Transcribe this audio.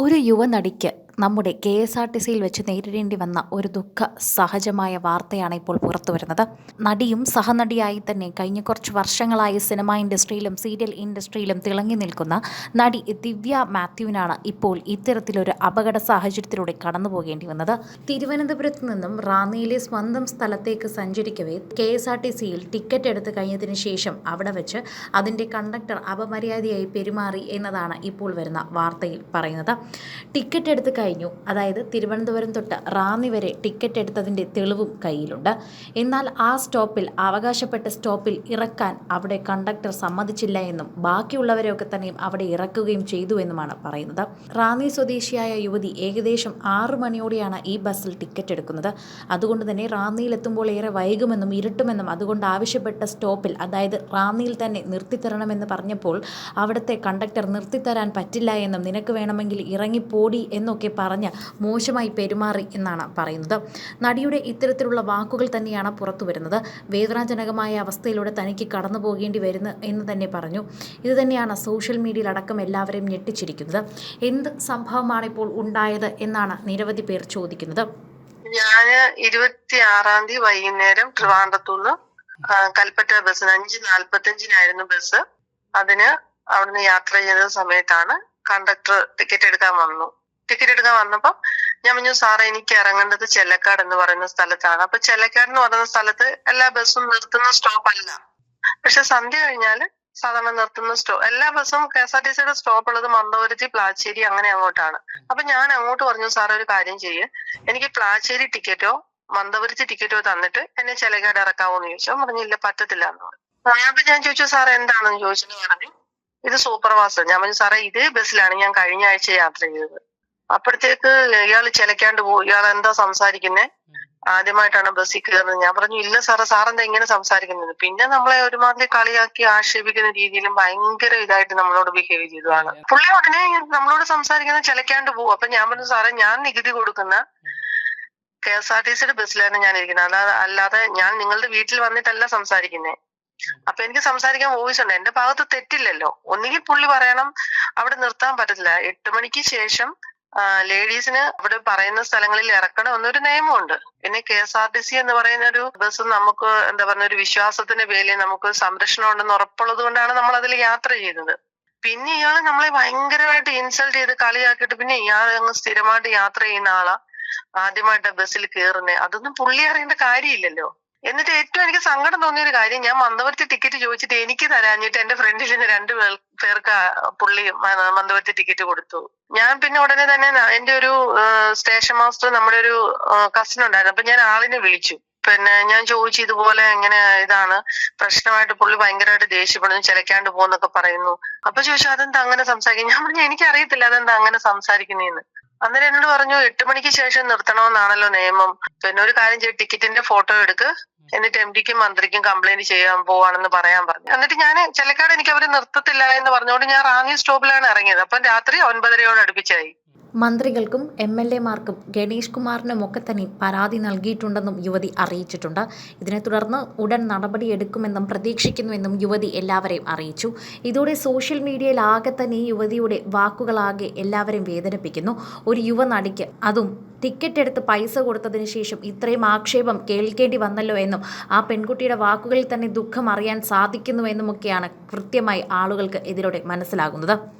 ഒരു യുവനടിക്ക് നമ്മുടെ K S R T സിയിൽ വെച്ച് നേരിടേണ്ടി വന്ന ഒരു ദുഃഖ സഹജമായ വാർത്തയാണ് ഇപ്പോൾ പുറത്തു വരുന്നത്. നടിയും സഹനടിയായി തന്നെ കഴിഞ്ഞ കുറച്ച് വർഷങ്ങളായി സിനിമ ഇൻഡസ്ട്രിയിലും സീരിയൽ ഇൻഡസ്ട്രിയിലും തിളങ്ങി നിൽക്കുന്ന നടി ദിവ്യ മാത്യുവിനാണ് ഇപ്പോൾ ഇത്തരത്തിലൊരു അപകട സാഹചര്യത്തിലൂടെ കടന്നു പോകേണ്ടി വന്നത്. തിരുവനന്തപുരത്ത് നിന്നും റാന്നിയിലെ സ്വന്തം സ്ഥലത്തേക്ക് സഞ്ചരിക്കവേ കെ എസ് ആർ ടി സിയിൽ ടിക്കറ്റ് എടുത്ത് കഴിഞ്ഞതിന് ശേഷം അവിടെ വെച്ച് അതിന്റെ കണ്ടക്ടർ അപമര്യാദയായി പെരുമാറി എന്നതാണ് ഇപ്പോൾ വരുന്ന വാർത്തയിൽ പറയുന്നത്. ടിക്കറ്റ് എടുത്ത് കഴിഞ്ഞു. അതായത് തിരുവനന്തപുരം തൊട്ട് റാന്നി വരെ ടിക്കറ്റ് എടുത്തതിന്റെ തെളിവും കയ്യിലുണ്ട്. എന്നാൽ ആ സ്റ്റോപ്പിൽ അവകാശപ്പെട്ട സ്റ്റോപ്പിൽ ഇറക്കാൻ അവിടെ കണ്ടക്ടർ സമ്മതിച്ചില്ല എന്നും ബാക്കിയുള്ളവരെയൊക്കെ തന്നെയും അവിടെ ഇറക്കുകയും ചെയ്തു എന്നുമാണ് പറയുന്നത്. റാന്നി സ്വദേശിയായ യുവതി ഏകദേശം ആറു മണിയോടെയാണ് ഈ ബസ്സിൽ ടിക്കറ്റ് എടുക്കുന്നത്. അതുകൊണ്ട് തന്നെ റാന്നിയിലെത്തുമ്പോൾ ഏറെ വൈകുമെന്നും ഇരുട്ടുമെന്നും അതുകൊണ്ട് ആവശ്യപ്പെട്ട സ്റ്റോപ്പിൽ അതായത് റാന്നിയിൽ തന്നെ നിർത്തിത്തരണമെന്ന് പറഞ്ഞപ്പോൾ അവിടുത്തെ കണ്ടക്ടർ നിർത്തിത്തരാൻ പറ്റില്ല എന്നും നിനക്ക് വേണമെങ്കിൽ ഇറങ്ങിപ്പോടി എന്നൊക്കെ പറഞ്ഞ് മോശമായി പെരുമാറി എന്നാണ് പറയുന്നത്. നടിയുടെ ഇത്തരത്തിലുള്ള വാക്കുകൾ തന്നെയാണ് പുറത്തു വരുന്നത്. വേദനാജനകമായ അവസ്ഥയിലൂടെ തനിക്ക് കടന്നു പോകേണ്ടി വരുന്നു എന്ന് തന്നെ പറഞ്ഞു. ഇത് തന്നെയാണ് സോഷ്യൽ മീഡിയയിൽ അടക്കം എല്ലാവരെയും ഞെട്ടിച്ചിരിക്കുന്നത്. എന്ത് സംഭവമാണ് ഇപ്പോൾ ഉണ്ടായത് എന്നാണ് നിരവധി പേർ ചോദിക്കുന്നത്. ഞാൻ ഇരുപത്തി ആറാം തീയതി വൈകുന്നേരം ട്രിവാൻഡ്രത്തുനിന്ന് കൽപ്പറ്റ ബസ്സിന് അഞ്ച് നാല്പത്തഞ്ചിനായിരുന്നു ബസ്. അതിന് അവിടുന്ന് യാത്ര ചെയ്ത സമയത്താണ് കണ്ടക്ടർ ടിക്കറ്റ് എടുക്കാൻ വന്നു. ടിക്കറ്റ് എടുക്കാൻ വന്നപ്പം ഞാൻ പറഞ്ഞു സാറേ എനിക്ക് ഇറങ്ങേണ്ടത് ചെല്ലക്കാട് എന്ന് പറയുന്ന സ്ഥലത്താണ്. അപ്പൊ ചെല്ലക്കാട് എന്ന് പറയുന്ന സ്ഥലത്ത് എല്ലാ ബസ്സും നിർത്തുന്ന സ്റ്റോപ്പ് അല്ല. പക്ഷെ സന്ധ്യ കഴിഞ്ഞാൽ സാധാരണ നിർത്തുന്ന സ്റ്റോപ്പ് എല്ലാ ബസ്സും കെ എസ് ആർ ടി സിയുടെ സ്റ്റോപ്പ് ഉള്ളത് മന്ദപുരത്തി പ്ലാച്ചേരി അങ്ങനെ അങ്ങോട്ടാണ്. അപ്പൊ ഞാൻ അങ്ങോട്ട് പറഞ്ഞു സാറേ ഒരു കാര്യം ചെയ്യ്. എനിക്ക് പ്ലാച്ചേരി ടിക്കറ്റോ മന്ദപുരത്തി ടിക്കറ്റോ തന്നിട്ട് എന്നെ ചെലക്കാട് ഇറക്കാവോ എന്ന് പറഞ്ഞു ഇല്ല പറ്റത്തില്ല എന്ന് പറഞ്ഞു. അപ്പൊ ഞാൻ ചോദിച്ചു സാർ എന്താണെന്ന് ചോദിച്ചെന്ന് പറഞ്ഞു ഇത് സൂപ്പർ ഫാസ്റ്റ് ഞാൻ പറഞ്ഞു സാറേ ഇതേ ബസ്സിലാണ് ഞാൻ കഴിഞ്ഞ ആഴ്ച യാത്ര ചെയ്തത്. അപ്പോഴത്തേക്ക് ഇയാൾ ചിലക്കാണ്ട് പോകും ഇയാൾ എന്താ സംസാരിക്കുന്നത് ആദ്യമായിട്ടാണ് ബസ്സിൽ കയറുന്നത്. ഞാൻ പറഞ്ഞു ഇല്ല സാറേ സാറെന്താ ഇങ്ങനെ സംസാരിക്കുന്നത്? പിന്നെ നമ്മളെ ഒരുമാതിരി കളിയാക്കി ആക്ഷേപിക്കുന്ന രീതിയിലും ഭയങ്കര ഇതായിട്ട് നമ്മളോട് ബിഹേവ് ചെയ്തതാണ്. പുള്ളി ഉടനെ നമ്മളോട് സംസാരിക്കുന്നത് ചിലക്കാണ്ട് പോകും അപ്പൊ ഞാൻ പറഞ്ഞു സാറേ ഞാൻ നികുതി കൊടുക്കുന്ന കെ എസ് ആർ ടി സിയുടെ ബസ്സിലാണ് ഞാൻ ഇരിക്കുന്നത് അല്ലാതെ അല്ലാതെ ഞാൻ നിങ്ങളുടെ വീട്ടിൽ വന്നിട്ടല്ല സംസാരിക്കുന്നേ. അപ്പൊ എനിക്ക് സംസാരിക്കാൻ വോയിസ് ഉണ്ട്. എന്റെ ഭാഗത്ത് തെറ്റില്ലല്ലോ. ഒന്നുകിൽ പുള്ളി പറയണം അവിടെ നിർത്താൻ പറ്റത്തില്ല. എട്ട് മണിക്ക് ശേഷം ലേഡീസിന് അവിടെ പറയുന്ന സ്ഥലങ്ങളിൽ ഇറക്കണം എന്നൊരു നിയമമുണ്ട്. പിന്നെ K S R T C എന്ന് പറയുന്ന ഒരു ബസ് നമുക്ക് എന്താ പറയുക ഒരു വിശ്വാസത്തിന്റെ പേരിൽ നമുക്ക് സംരക്ഷണം ഉണ്ടെന്ന് ഉറപ്പുള്ളത് കൊണ്ടാണ് നമ്മൾ അതിൽ യാത്ര ചെയ്തത് പിന്നെ ഇയാൾ നമ്മളെ ഭയങ്കരമായിട്ട് ഇൻസൾട്ട് ചെയ്ത് കളിയാക്കിയിട്ട് പിന്നെ ഇയാൾ അങ്ങ് സ്ഥിരമായിട്ട് യാത്ര ചെയ്യുന്ന ആളാ ആദ്യമായിട്ട് ബസ്സിൽ കയറുന്നേ അതൊന്നും പുള്ളി അറിയേണ്ട കാര്യമില്ലല്ലോ. എന്നിട്ട് ഏറ്റവും എനിക്ക് സങ്കടം തോന്നിയ ഒരു കാര്യം ഞാൻ മന്ദവർത്തി ടിക്കറ്റ് ചോദിച്ചിട്ട് എനിക്ക് തരാഞ്ഞിട്ട് എന്റെ ഫ്രണ്ടിൽ നിന്ന് രണ്ടു പേർ പേർക്ക് പുള്ളി മന്ദവർത്തി ടിക്കറ്റ് കൊടുത്തു. ഞാൻ പിന്നെ ഉടനെ തന്നെ എന്റെ ഒരു സ്റ്റേഷൻ മാസ്റ്റർ നമ്മുടെ ഒരു കസിൻ ഉണ്ടായിരുന്നു. അപ്പൊ ഞാൻ ആളിനെ വിളിച്ചു. പിന്നെ ഞാൻ ചോദിച്ചു ഇതുപോലെ എങ്ങനെ ഇതാണ്? പ്രശ്നമായിട്ട് പുള്ളി ഭയങ്കരമായിട്ട് ദേഷ്യപ്പെടുന്നു ചിലക്കാണ്ട് പോകുന്നൊക്കെ പറയുന്നു. അപ്പൊ ചോദിച്ചു അതെന്താ അങ്ങനെ സംസാരിക്കും ഞാൻ പറഞ്ഞു എനിക്കറിയത്തില്ല അതെന്താ അങ്ങനെ സംസാരിക്കുന്നേന്ന്. അന്നേരം എന്നോട് പറഞ്ഞു എട്ട് മണിക്ക് ശേഷം നിർത്തണമെന്നാണല്ലോ നിയമം. പിന്നെ ഒരു കാര്യം ചെയ്യും ടിക്കറ്റിന്റെ ഫോട്ടോ എടുക്ക്. എന്നിട്ട് എം ഡിക്കും മന്ത്രിക്കും കംപ്ലൈന്റ് ചെയ്യാൻ പോവാണെന്ന് പറയാൻ പറഞ്ഞു. എന്നിട്ട് ഞാൻ ചിലക്കാട് എനിക്ക് അവർ നിർത്തത്തില്ല എന്ന് പറഞ്ഞുകൊണ്ട് ഞാൻ റാന്നി സ്റ്റോപ്പിലാണ് ഇറങ്ങിയത്. അപ്പം രാത്രി ഒൻപതരയോട് അടുപ്പിച്ചായി. മന്ത്രികൾക്കും എം എൽ എമാർക്കും ഗണേഷ് കുമാറിനുമൊക്കെ തന്നെ പരാതി നൽകിയിട്ടുണ്ടെന്നും യുവതി അറിയിച്ചിട്ടുണ്ട്. ഇതിനെ തുടർന്ന് ഉടൻ നടപടിയെടുക്കുമെന്നും പ്രതീക്ഷിക്കുന്നുവെന്നും യുവതി എല്ലാവരെയും അറിയിച്ചു. ഇതോടെ സോഷ്യൽ മീഡിയയിൽ ആകെ തന്നെ യുവതിയുടെ വാക്കുകളാകെ എല്ലാവരെയും വേദനിപ്പിക്കുന്നു. ഒരു യുവനടിക്ക് അതും ടിക്കറ്റ് എടുത്ത് പൈസ കൊടുത്തതിന് ശേഷം ഇത്രയും ആക്ഷേപം കേൾക്കേണ്ടി വന്നല്ലോ എന്നും ആ പെൺകുട്ടിയുടെ വാക്കുകളിൽ തന്നെ ദുഃഖം അറിയാൻ സാധിക്കുന്നുവെന്നുമൊക്കെയാണ് കൃത്യമായി ആളുകൾക്ക് ഇതിലൂടെ മനസ്സിലാകുന്നത്.